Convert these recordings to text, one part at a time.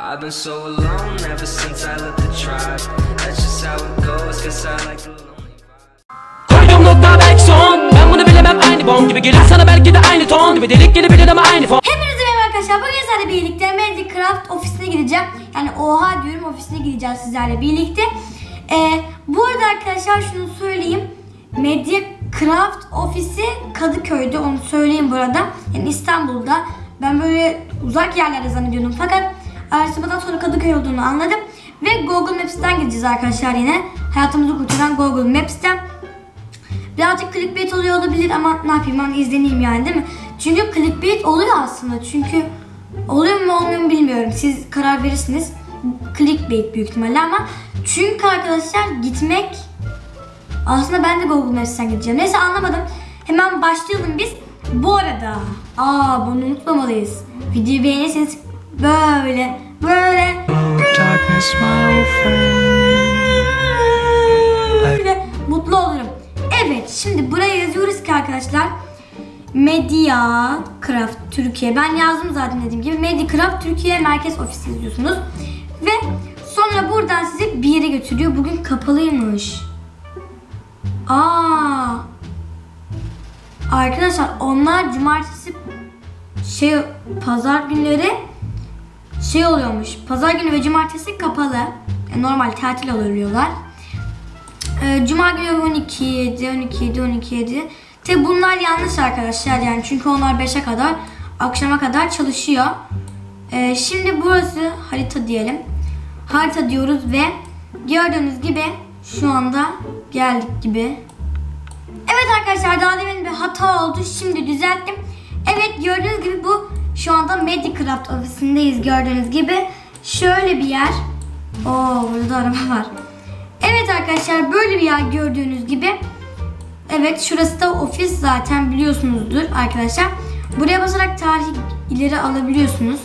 I've been so alone ever since I left the tribe. That's just how it goes, cause I like the lonely vibe. Koydum nokta belki son Ben bunu bilemem aynı bon gibi gelir sana belki de aynı ton Gibi delik gelebilir ama aynı fon Hepinize merhaba arkadaşlar. Bugün sizlerle birlikte Magic Craft ofisine gideceğim. Yani oha diyorum ofisine gideceğiz sizlerle birlikte. Ee, bu arada arkadaşlar şunu söyleyeyim. Media Craft ofisi Kadıköy'de onu söyleyeyim burada. Yani İstanbul'da. Ben böyle uzak yerlerde zannediyordum fakat araştırmadan sonra Kadıköy olduğunu anladım. Ve Google Maps'ten gideceğiz arkadaşlar yine. Hayatımızı kurtaran Google Maps'ten. Birazcık clickbait oluyor olabilir ama ne yapayım ben izleneyim yani değil mi? Çünkü clickbait oluyor aslında. Çünkü oluyor mu olmuyor mu bilmiyorum. Siz karar verirsiniz. Clickbait büyük ihtimalle ama çünkü arkadaşlar gitmek aslında ben de Google Maps'ten gideceğim. Neyse anlamadım. Hemen başlayalım biz. Bu arada aa bunu unutmamalıyız. Videoyu beğenirseniz böyle böyle böyle mutlu olurum. Evet şimdi buraya yazıyoruz ki arkadaşlar Media Craft Türkiye. Ben yazdım zaten dediğim gibi. Media Craft Türkiye Merkez Ofisi yazıyorsunuz. Ve sonra buradan sizi bir yere götürüyor. Bugün kapalıymış. Aa. Arkadaşlar onlar cumartesi şey pazar günleri şey oluyormuş. Pazar günü ve cumartesi kapalı. Yani normal tatil oluyorlar. Ee, Cuma günü 12 7 12 7 12 7. Tabi bunlar yanlış arkadaşlar yani çünkü onlar 5'e kadar akşama kadar çalışıyor. Ee, şimdi burası harita diyelim. Harita diyoruz ve gördüğünüz gibi şu anda geldik gibi. Evet arkadaşlar daha demin bir hata oldu. Şimdi düzelttim. Evet gördüğünüz gibi bu şu anda Medicraft ofisindeyiz gördüğünüz gibi. Şöyle bir yer. Oo burada da araba var. Evet arkadaşlar böyle bir yer gördüğünüz gibi. Evet şurası da ofis zaten biliyorsunuzdur arkadaşlar. Buraya basarak tarih ileri alabiliyorsunuz.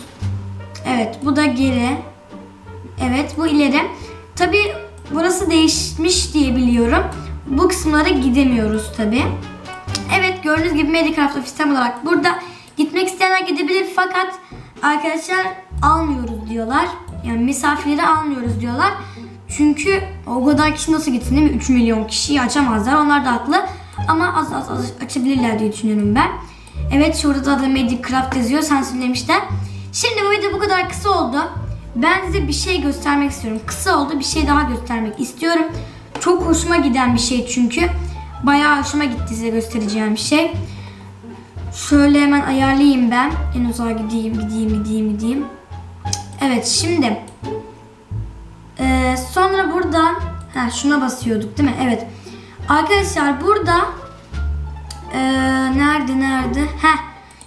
Evet bu da geri. Evet bu ileri. Tabi burası değişmiş diye biliyorum. Bu kısımlara gidemiyoruz tabi. Evet gördüğünüz gibi Medicraft ofisten olarak burada gitmek isteyenler gidebilir fakat arkadaşlar almıyoruz diyorlar. Yani misafirleri almıyoruz diyorlar. Çünkü o kadar kişi nasıl gitsin değil mi? 3 milyon kişiyi açamazlar. Onlar da haklı. Ama az az, az açabilirler diye düşünüyorum ben. Evet şurada da Medicraft yazıyor. Sansürlemişler. Şimdi bu video bu kadar kısa oldu. Ben size bir şey göstermek istiyorum. Kısa oldu. Bir şey daha göstermek istiyorum. Çok hoşuma giden bir şey çünkü. Bayağı hoşuma gitti size göstereceğim bir şey. Şöyle hemen ayarlayayım ben. En uzağa gideyim, gideyim, gideyim, gideyim. Evet şimdi. Ee, sonra buradan ha şuna basıyorduk değil mi? Evet. Arkadaşlar burada ee, nerede nerede? Ha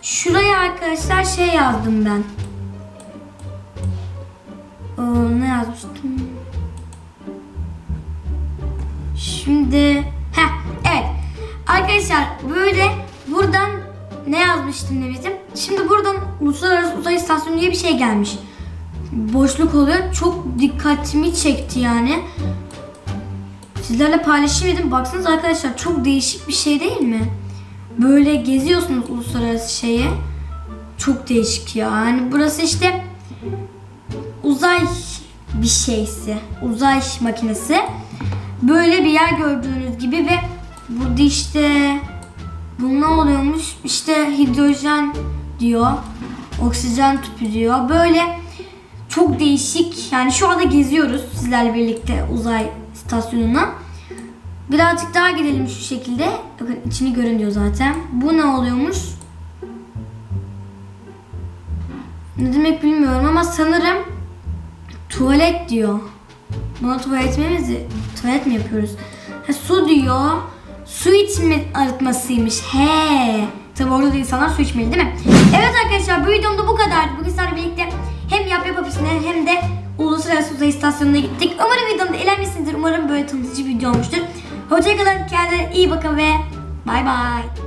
şuraya arkadaşlar şey yazdım ben. Oo, ne yazmıştım? Şimdi ha evet. Arkadaşlar böyle buradan ne yazmıştım ne bizim? Şimdi buradan Uluslararası Uzay İstasyonu diye bir şey gelmiş. Boşluk oluyor. Çok dikkatimi çekti yani. Sizlerle paylaşayım dedim. Baksanız arkadaşlar çok değişik bir şey değil mi? Böyle geziyorsunuz uluslararası şeye. Çok değişik ya. Yani burası işte uzay bir şeysi. Uzay makinesi. Böyle bir yer gördüğünüz gibi ve burada işte bu ne oluyormuş? İşte hidrojen diyor. Oksijen tüpü diyor. Böyle çok değişik. Yani şu anda geziyoruz sizlerle birlikte uzay istasyonuna. Birazcık daha gidelim şu şekilde. Bakın içini görün diyor zaten. Bu ne oluyormuş? Ne demek bilmiyorum ama sanırım tuvalet diyor. Buna tuvalet mi, tuvalet mi yapıyoruz? Ha, su diyor. Su içme arıtmasıymış. He. Tabi orada da insanlar su içmeli değil mi? Evet arkadaşlar bu videomda bu kadardı. Bugün sizlerle birlikte hem yap yap ofisine hem de Uluslararası Uzay İstasyonu'na gittik. Umarım videomda eğlenmişsinizdir. Umarım böyle tanıtıcı bir video olmuştur. Hoşçakalın. Kendinize iyi bakın ve bay bay.